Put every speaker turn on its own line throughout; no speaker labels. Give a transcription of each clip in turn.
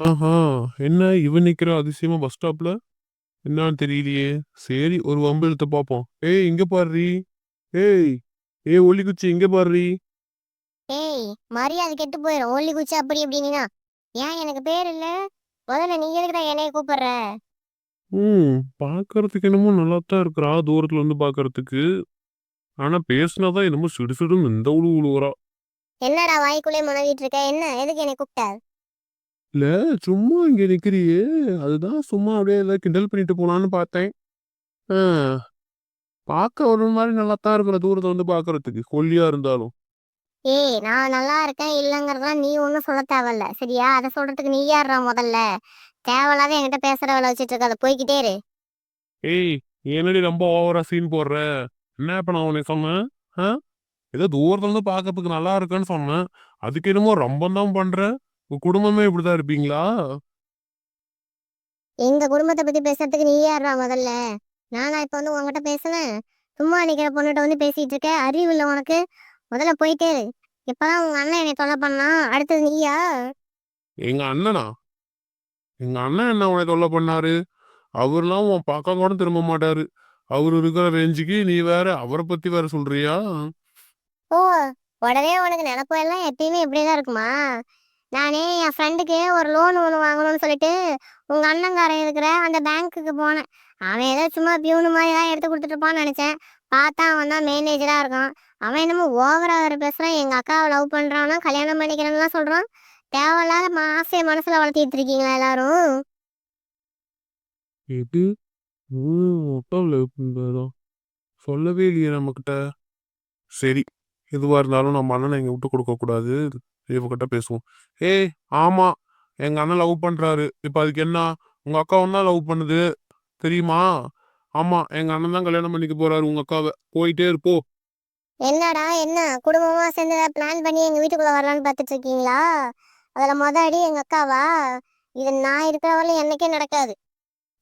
ஆஹா என்ன இவன் நிக்கிற அதிசயமா பஸ் ஸ்டாப்ல என்னன்னு தெரியலையே. சரி ஒரு வம்பு எடுத்து பார்ப்போம். ஏய் இங்க பாருடி. ஏய் ஏய் ஒல்லி குச்சி இங்க பாருடி.
ஏய் மரியாதை கெட்டு போயிடும் ஒல்லி குச்சி அப்படி இப்படின்னா ஏன் எனக்கு பேர் இல்ல? முதல்ல நீ எதுக்குடா என்னைய கூப்பிடுற?
ம் பார்க்கறதுக்கு என்னமோ நல்லா தான் இருக்கிறா தூரத்துல இருந்து பார்க்கறதுக்கு. ஆனா பேசினாதான் என்னமோ சிடு சிடுன்னு இந்த உழு உழுவுறா
என்னடா வாய்க்குள்ளே முனவிட்டு இருக்க? என்ன? எதுக்கு என்னை கூப்பிட்ட?
இல்ல சும்மா இங்க நிக்கிறியே. அதுதான் சும்மா அப்படியே ஏதாவது கிண்டல் பண்ணிட்டு போலான்னு பார்த்தேன். ஆ, பார்க்க ஒரு மாதிரி நல்லா தான் இருக்கிற தூரத்துல இருந்து பார்க்கறதுக்கு கொல்லியா இருந்தாலும்.
ஏய் நான் நல்லா இருக்கேன் இல்லைங்கிறதெல்லாம் நீ ஒன்றும் சொல்ல தேவையில்ல சரியா? அதை சொல்றதுக்கு நீ யாருடா முதல்ல? தேவையில்லாத என்கிட்ட பேசுற வேலை வச்சுட்டு இருக்காத போய்கிட்டே இரு.
ஏய் என்னடி ரொம்ப ஓவரா சீன் போடுற? என்ன இப்ப நான் உனக்கு சொன்னேன்? ஆ? ஏதோ தூரத்துல இருந்து பார்க்கறதுக்கு நல்லா இருக்குன்னு சொன்னேன். அதுக்கு என்னமோ ரொம்ப தான் பண்ற? உங்க குடும்பமே இப்படிதான் இருப்பீங்களா?
எங்க குடும்பத்தை பத்தி பேசுறதுக்கு நீ யாருடா முதல்ல? நானா இப்ப வந்து உன்கிட்ட பேசுனேன் சும்மா நிக்கிற பொண்ணுகிட்ட வந்து பேசிட்டு இருக்க. அறிவு இல்லை உனக்கு. முதல்ல போயிட்டே இரு இப்பதான் உங்க அண்ணன் என்னை தொல்லை பண்ணா? அடுத்தது நீயா?
எங்க அண்ணனா? எங்க அண்ணன் என்ன உன்னை தொல்லை பண்ணாரு? அவர்லாம் உன் பக்கம் கூட திரும்ப மாட்டாரு. அவர் இருக்கிற ரேஞ்சுக்கு நீ வேற அவரை பத்தி வேற சொல்றியா?
ஓ உடனே உனக்கு நினப்பு எல்லாம் எப்பயுமே இப்படிதான் இருக்குமா? நானே என் ஃப்ரெண்டுக்கு ஒரு லோன் ஒன்று வாங்கணும்னு சொல்லிட்டு உங்கள் அண்ணங்காரன் இருக்கிற அந்த பேங்க்குக்கு போனேன். அவன் ஏதோ சும்மா பியூனு மாதிரி தான் எடுத்து கொடுத்துட்டுப்பான்னு நினச்சேன். பார்த்தா அவன் தான் மேனேஜராக இருக்கான். அவன் என்னமோ ஓவராக வேற பேசுகிறான் எங்கள் அக்காவை லவ் பண்ணுறான்னா கல்யாணம் பண்ணிக்கிறேன்லாம் சொல்கிறான் தேவையில்லாத ம- ஆசையை மனசில் வளர்த்திட்டு இருக்கீங்களா எல்லாரும்?
எது? ம், ஒட்டம்ல சொல்லவே இல்லையே நம்மக்கிட்ட சரி எதுவாக இருந்தாலும் நம்ம அண்ணனை இங்கே விட்டு கொடுக்கக்கூடாது இவகிட்ட பேசுவோம். ஏய் ஆமா எங்க அண்ணன் லவ் பண்றாரு. இப்ப அதுக்கு என்ன? உங்க அக்கா ஒன்னா லவ் பண்ணுது. தெரியுமா? ஆமா எங்க அண்ணன் தான் கல்யாணம் பண்ணிக்க போறாரு. உங்க அக்காவை போயிட்டே இருப்போ.
என்னடா என்ன? குடும்பமா சேர்ந்து பிளான் பண்ணி எங்க வீட்டுக்குள்ள வரலான்னு பார்த்துட்டு இருக்கீங்களா அதுல மொத அடி எங்க அக்காவா? இது நான் இருக்கிற வரல என்னைக்கே நடக்காது.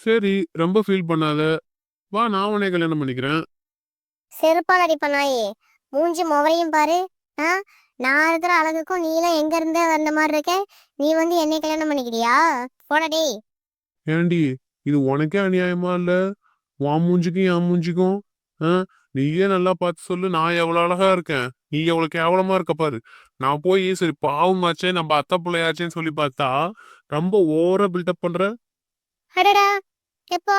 சரி ரொம்ப ஃபீல் பண்ணாத. வா நான் உன்னை கல்யாணம் பண்ணிக்கிறேன்.
செருப்பால் அடிப்ப நாயே. மூஞ்சி முகரையும் பாரு. ஆ நான் இருக்கிற அழகுக்கும் நீலாம் எங்க இருந்தே வந்த மாதிரி இருக்க? நீ வந்து என்னை கல்யாணம் பண்ணிக்கிறியா போடா
ஏண்டி இது உனக்கே அநியாயமா இல்ல? உன் மூஞ்சிக்கும் என் மூஞ்சிக்கும் நீயே நல்லா பார்த்து சொல்லு நான் எவ்வளவு அழகா இருக்கேன்? நீ எவ்வளவு கேவலமா இருக்க பாரு. நான் போய் சரி பாவமாச்சே நம்ம அத்தை பிள்ளையாச்சேன்னு சொல்லி பார்த்தா ரொம்ப ஓவரா பில்டப் பண்ற?
அடடா எப்போ?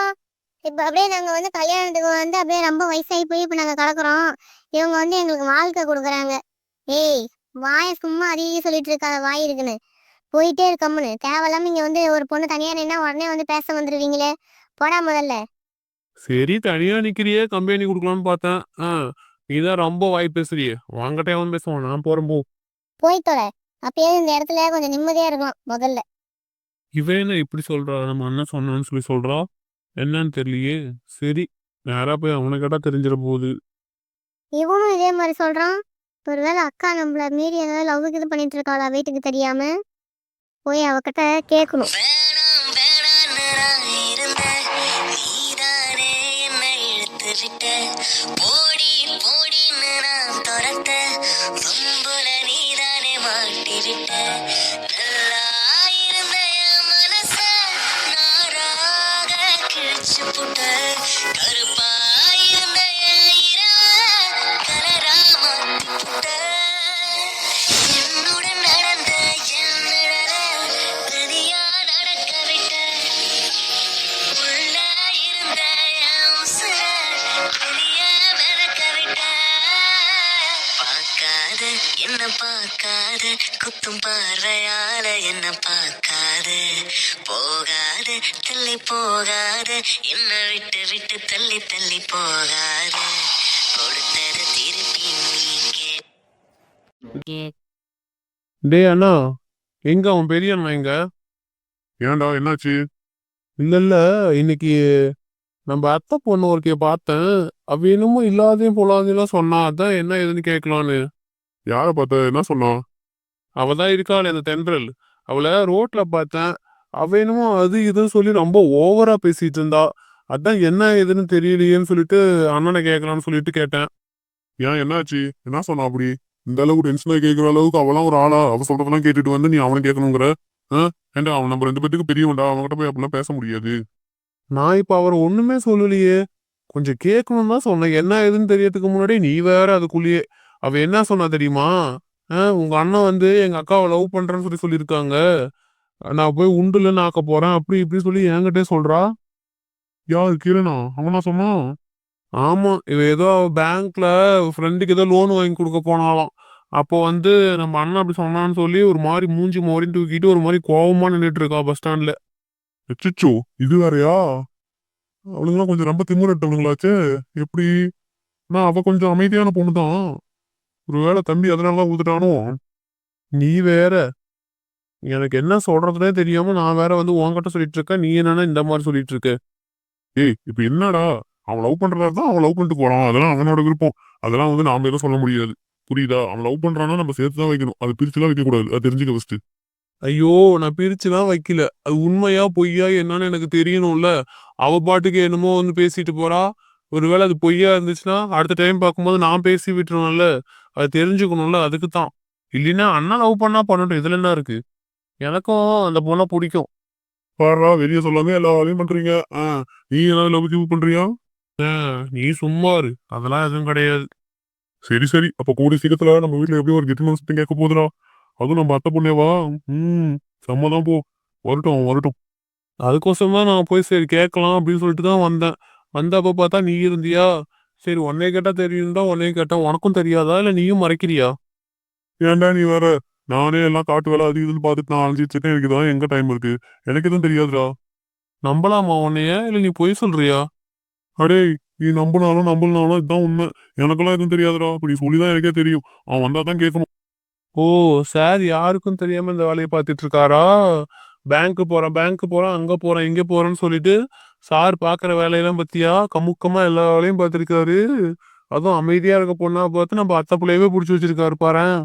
இப்போ அப்படியே நாங்க வந்து கல்யாணத்துக்கு வந்து அப்படியே ரொம்ப வயசாகி போய் இப்போ நாங்க கலக்குறோம். இவங்க வந்து எங்களுக்கு வாழ்க்கை கொடுக்குறாங்க. ஏய் வாய சும்மா அதிக சொல்லிட்டு இருக்காத வாய் இருக்குன்னு. போயிட்டே இருக்கம்னு தேவையில்லாம இங்க வந்து ஒரு பொண்ணு தனியா நின்னா உடனே வந்து பேச வந்துருவீங்களே? போடா முதல்ல.
சரி தனியா நிக்கிறியே கம்பெனி கொடுக்கலாம்னு பார்த்தேன். ஆ நீதான் ரொம்ப வாய் பேசுறியே. வாங்கிட்டே அவன் பேசுவான். நான் போறேன் போ.
போய் தொலை. அப்பயே இந்த இடத்துல கொஞ்சம் நிம்மதியா இருக்கலாம் முதல்ல.
இவன் என்ன இப்படி சொல்றா? நம்ம அண்ணன் சொன்னான்னு சொல்லி சொல்றா? என்னன்னு தெரியலையே. சரி நேரா போய் அவனை கேட்டா தெரிஞ்சிட போகுது.
இவனும் இதே மாதிரி சொல்றான். ஒருவேளை அக்கா நம்மள மீறி ஏதாவது லவ் இது பண்ணிட்டு இருக்காளா வீட்டுக்கு தெரியாம? போய் அவகிட்ட கேட்கணும்
வேணாம் போடி போடின்னு நான் துரத்த நீதானே மாட்டி பார்க்காத குத்தும் பார்வையால என்ன பார்க்காத. போகாத தள்ளி போகாத என்ன விட்டு விட்டு தள்ளி தள்ளி போகாத. கொடுத்தது திருப்பி நீ
டேய் அண்ணா எங்க அவன் பெரிய அண்ணா எங்க
ஏன்டா என்னாச்சு?
இல்ல இல்ல இன்னைக்கு நம்ம அத்தை பொண்ணு ஒருக்கைய பார்த்தேன். அவ என்னமோ இல்லாதையும் பொல்லாதையும் சொன்னா அதான் என்ன ஏதுன்னு கேட்கலான்னு.
யார பார்த்த? என்ன சொன்னான்?
அவ தான் இருக்காள் இந்த தென்றல். அவளை ரோட்ல பார்த்தேன் அவ என்னமோ அது இதுன்னு சொல்லி ரொம்ப ஓவரா பேசிட்டு இருந்தா. அதான் என்ன ஏதுன்னு தெரியலையேன்னு சொல்லிட்டு அண்ணனை கேட்கலான்னு சொல்லிட்டு கேட்டேன்.
ஏன் என்னாச்சு? என்ன சொன்னா அப்படி? இந்த அளவுக்கு டென்ஷனா கேட்கிற அளவுக்கு அவளாம் ஒரு ஆளா? அவ சொல்றதெல்லாம் கேட்டுட்டு வந்து நீ அவனை கேட்கணுங்கிற ஆ? ஏன்டா அவன் நம்ம ரெண்டு பேத்துக்கு பெரியவன்டா அவன்கிட்ட போய் அப்படிலாம் பேச முடியாது.
நான் இப்ப அவர் ஒண்ணுமே சொல்லலையே. கொஞ்சம் கேட்கணும் தான் சொன்னேன். என்ன ஏதுன்னு தெரியறதுக்கு முன்னாடி நீ வேற அதுக்குள்ளேயே அவ என்ன சொன்னா தெரியுமா? அஹ், உங்க அண்ணன் வந்து எங்க அக்காவை லவ் பண்றேன்னு சொல்லி சொல்லியிருக்காங்க. நான் போய் உண்டுல ஆக்க போறேன். அப்படி இப்படி சொல்லி என்கிட்டே சொல்றா.
யார்? கிரணா அவனா சொன்னான்
ஆமா இவ ஏதோ பேங்க்ல ஃப்ரெண்டுக்கு ஏதோ லோன் வாங்கி கொடுக்க போனாலாம் அப்போ வந்து நம்ம அண்ணன் அப்படி சொன்னான்னு சொல்லி ஒரு மாதிரி மூஞ்சி மோரின்னு தூக்கிட்டு ஒரு மாதிரி கோவமா நின்னுட்டு இருக்கா பஸ் ஸ்டாண்ட்ல
எச்சோ இது வேறயா? அவளுங்களாம் கொஞ்சம் ரொம்ப திமுறட்டவனுங்களாச்சே எப்படி? நான் அவ கொஞ்சம் அமைதியான பொண்ணு தான் ஒருவேளை தம்பி அதனாலதான் ஊத்துட்டானோ?
நீ வேற. எனக்கு என்ன சொல்றதுனே தெரியாம நான் வேற வந்து உன்கிட்ட சொல்லிட்டு இருக்கேன் நீ என்னன்னா இந்த மாதிரி சொல்லிட்டு இருக்க
ஏய் இப்ப என்னடா? அவன் லவ் பண்றதா தான் அவன் லவ் பண்ணிட்டு போறான். அதெல்லாம் அவனோட விருப்பம். அதெல்லாம் வந்து நாம எதுவும் சொல்ல முடியாது. புரியுதா? அவன் லவ் பண்றான்னா நம்ம சேர்த்து தான் வைக்கணும். அது பிரிச்சுலாம் வைக்க கூடாது அது தெரிஞ்சுக்க ஃபர்ஸ்ட்
ஐயோ நான் பிரிச்சுலாம் வைக்கல. அது உண்மையா பொய்யா என்னன்னு எனக்கு தெரியணும்ல. அவ பாட்டுக்கு என்னமோ வந்து பேசிட்டு போறா. ஒருவேளை அது பொய்யா இருந்துச்சுன்னா அடுத்த டைம் பார்க்கும்போது நான் பேசி விட்டுருவேன்ல. அது தெரிஞ்சுக்கணும்ல அதுக்கு தான் இல்லைன்னா அண்ணா லவ் பண்ணா பண்ணட்டும் இதுல என்ன இருக்கு? எனக்கும் அந்த பொண்ணை பிடிக்கும்.
பாடுறா வெளியே சொல்லாம எல்லா வேலையும் பண்றீங்க. ஆ, நீ ஏதாவது லவ் கிவ் பண்றியா?
நீ சும்மா இரு. அதெல்லாம் எதுவும் கிடையாது.
சரி சரி. அப்ப கூடிய சீக்கிரத்துல நம்ம வீட்டுல எப்படியும் ஒரு கெட்டு சத்தம் கேட்க போதுடா அதுவும் நம்ம அத்தை பொண்ணேவா ம் செம்மதான் போ. வரட்டும் வரட்டும்.
அதுக்கோசரம் தான் நான் போய் சரி கேட்கலாம் அப்படின்னு சொல்லிட்டு தான் வந்தேன். வந்தப்ப பார்த்தா நீ இருந்தியா? சரி உன்னைய கேட்டா தெரியும்டா உன்னைய கேட்டா உனக்கும் தெரியாதா? இல்ல நீயும் மறைக்கிறியா?
ஏன்டா நீ வேற? நானே எல்லாம் காட்டு வேலை அது இதுன்னு பார்த்துட்டு நான் இருக்கேன். எனக்கு தான் எங்க டைம் இருக்கு? எனக்கு எதுவும் தெரியாதுடா.
நம்பலாமா உன்னைய? இல்ல நீ பொய் சொல்றியா?
அடே நீ நம்பினாலும் நம்பலனாலும் இதுதான் உண்மை. எனக்கெல்லாம் எதுவும் தெரியாதுடா. இப்ப நீ சொல்லிதான் எனக்கே தெரியும். அவன் வந்தா தான் கேட்கணும்.
ஓ சார் யாருக்கும் தெரியாம இந்த வேலையை பார்த்துட்டு இருக்காரா? பேங்க் போறேன் பேங்க் போறேன் அங்க போறேன் இங்க போறேன்னு சொல்லிட்டு சார் பார்க்குற வேலையெல்லாம் பத்தியா? கமுக்கமா எல்லா வேலையும் பார்த்துருக்காரு அதுவும் அமைதியா இருக்க பொண்ணா பார்த்து நம்ம அத்தை பிள்ளையவே பிடிச்சி வச்சிருக்காரு பாரேன்.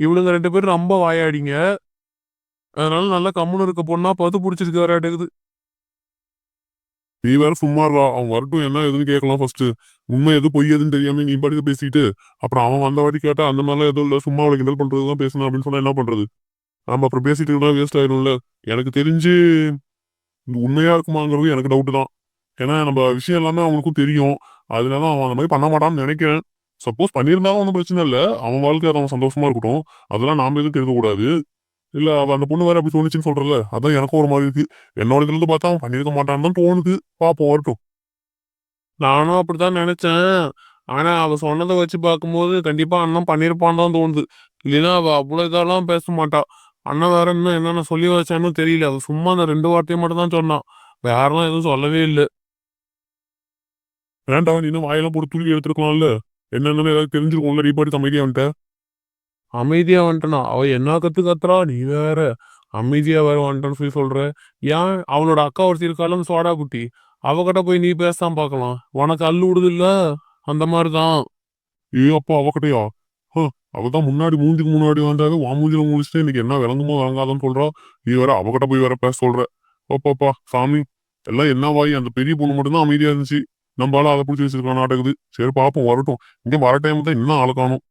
இவளுங்க ரெண்டு பேரும் ரொம்ப வாயாடிங்க. அதனால நல்லா கம்முன்னு இருக்க பொண்ணா பார்த்து புடிச்சிருக்காரு
நீ வேற சும்மா இருக்கா அவன் வரட்டும். என்ன எதுன்னு கேட்கலாம் ஃபர்ஸ்ட் உண்மை எது பொய் எதுன்னு தெரியாம நீ பாட்டுக்கு பேசிட்டு அப்புறம் அவன் வந்த வாட்டி கேட்டா அந்த மாதிரிலாம் எதுவும் இல்லை. சும்மா அவளை கிண்டல் பண்றதுதான் பேசணும் அப்படின்னு சொன்னா என்ன பண்றது? நம்ம அப்புறம் பேசிட்டு இருந்தா வேஸ்ட் ஆயிடும்ல எனக்கு தெரிஞ்சு இது உண்மையா இருக்குமாங்கிறது எனக்கு டவுட் தான். ஏன்னா நம்ம விஷயம் எல்லாமே அவனுக்கும் தெரியும். அதனால அவன் அந்த மாதிரி பண்ண மாட்டான்னு நினைக்கிறேன். சப்போஸ் பண்ணியிருந்தாலும் ஒன்றும் பிரச்சனை இல்லை. அவன் வாழ்க்கை அவன் சந்தோஷமா இருக்கட்டும். அதெல்லாம் நாம எதுவும் தெரிவிக்கக்கூடாது இல்ல அவன் அந்த பொண்ணு வேற அப்படி தோணுச்சுன்னு சொல்றல அதான் எனக்கும் ஒரு மாதிரி இருக்கு. என்னோட இதுல இருந்து பார்த்தா அவன் பண்ணியிருக்க மாட்டான்னு தான் தோணுது. பாப்போம் வரட்டும்.
நானும் அப்படித்தான் நினைச்சேன். ஆனா அவ சொன்னதை வச்சு பார்க்கும்போது கண்டிப்பா அண்ணன் பண்ணியிருப்பான்னு தான் தோணுது. இல்லைன்னா அவ அவ்வளவு இதெல்லாம் பேச மாட்டா. அண்ணன் வேற இன்னும் என்னென்ன சொல்லி வச்சான்னு தெரியல. அது சும்மா அந்த ரெண்டு வார்த்தையை மட்டும் தான் சொன்னான் வேறலாம் எதுவும் சொல்லவே இல்லை.
வேண்டாம் நீ இன்னும் வாயெல்லாம் போட்டு துள்ளி எடுத்துருக்கலாம்ல. என்னென்னு ஏதாவது தெரிஞ்சிருக்கும்ல ரீபாடி அமைதியா வந்துட்ட
அமைதியா வந்துட்டனா? அவ என்ன கத்து கத்துறா நீ வேற. அமைதியா வேற வந்துட்டான்னு சொல்லி சொல்ற. ஏன்? அவனோட அக்கா ஒருத்தி இருக்காலும் சோடா குட்டி. அவகிட்ட போய் நீ பேசாம பார்க்கலாம். உனக்கு அல்லு விடுது இல்ல அந்த மாதிரிதான்.
ஏ அப்பா அவகிட்டயா? அவதான் முன்னாடி மூஞ்சுக்கு முன்னாடி வந்தாவே வா மூஞ்சில முடிச்சுட்டு இன்னைக்கு என்ன விளங்குமோ விளங்காதன்னு சொல்றா. நீ வேற அவகிட்ட போய் வேற பேச சொல்ற. ஓப்பாப்பா சாமி எல்லாம் என்ன வாய்? அந்த பெரிய பொண்ணு மட்டும்தான் அமைதியா இருந்துச்சு. நம்மளால அதை பிடிச்சி வச்சிருக்கான் நாட்டுக்குது சரி பாப்போம் வரட்டும். இங்க வர டைம் தான் இன்னும் ஆள காணும்.